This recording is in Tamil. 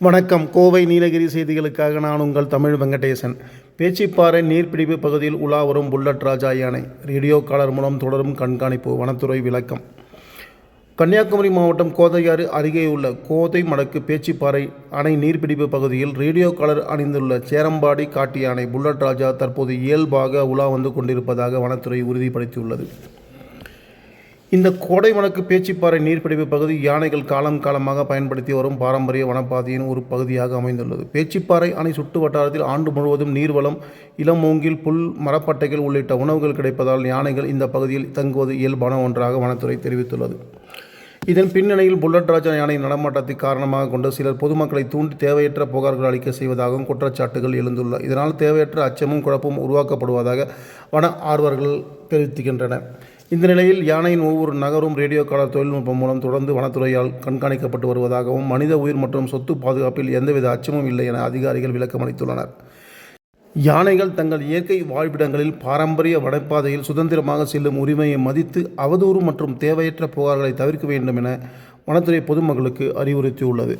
வணக்கம். கோவை நீலகிரி செய்திகளுக்காக நான் உங்கள் தமிழ் வெங்கடேசன். பேச்சிப்பாறை நீர்பிடிப்பு பகுதியில் உலா வரும் புல்லட் ராஜா யானை. ரேடியோ காலர் மூலம் தொடரும் கண்காணிப்பு. வனத்துறை விளக்கம். கன்னியாகுமரி மாவட்டம் கோதையாறு அருகே உள்ள கோதை மடக்கு பேச்சிப்பாறை அணை நீர்பிடிப்பு பகுதியில் ரேடியோ காலர் அணிந்துள்ள சேரம்பாடி காட்டு யானை புல்லட் ராஜா தற்போது இயல்பாக உலா வந்து கொண்டிருப்பதாக வனத்துறை உறுதிப்படுத்தியுள்ளது. இந்த கோடை வனக்கு பேச்சிப்பாறை நீர்பிடிப்பு பகுதி யானைகள் காலம் காலமாக பயன்படுத்தி வரும் பாரம்பரிய வனப்பாதையின் ஒரு பகுதியாக அமைந்துள்ளது. பேச்சிப்பாறை அணை சுட்டு வட்டாரத்தில் ஆண்டு முழுவதும் நீர்வளம் இளம் மூங்கில் புல் மரப்பட்டைகள் உள்ளிட்ட உணவுகள் கிடைப்பதால் யானைகள் இந்த பகுதியில் தங்குவது இயல்பான ஒன்றாக வனத்துறை தெரிவித்துள்ளது. இதன் பின்னணியில் புல்லட் ராஜா யானை நடமாட்டத்தை காரணமாக கொண்டு சிலர் பொதுமக்களை தூண்டி தேவையற்ற புகார்கள் அளிக்க செய்வதாகவும் குற்றச்சாட்டுகள் எழுந்துள்ள இதனால் தேவையற்ற அச்சமும் குழப்பமும் உருவாக்கப்படுவதாக வன ஆர்வர்கள் தெரிவிக்கின்றனர் இந்த நிலையில் யானையின் ஒவ்வொரு நகரும் ரேடியோ காலர் தொழில்நுட்பம் மூலம் தொடர்ந்து வனத்துறையால் கண்காணிக்கப்பட்டு வருவதாகவும் மனித உயிர் மற்றும் சொத்து பாதுகாப்பில் எந்தவித அச்சமும் இல்லை என அதிகாரிகள் விளக்கமளித்துள்ளனர். யானைகள் தங்கள் இயற்கை வாழ்விடங்களில் பாரம்பரிய வடைப்பாதையில் சுதந்திரமாக செல்லும் உரிமையை மதித்து அவதூறு மற்றும் தேவையற்ற புகார்களை தவிர்க்க வேண்டும் என வனத்துறை பொதுமக்களுக்கு அறிவுறுத்தியுள்ளது.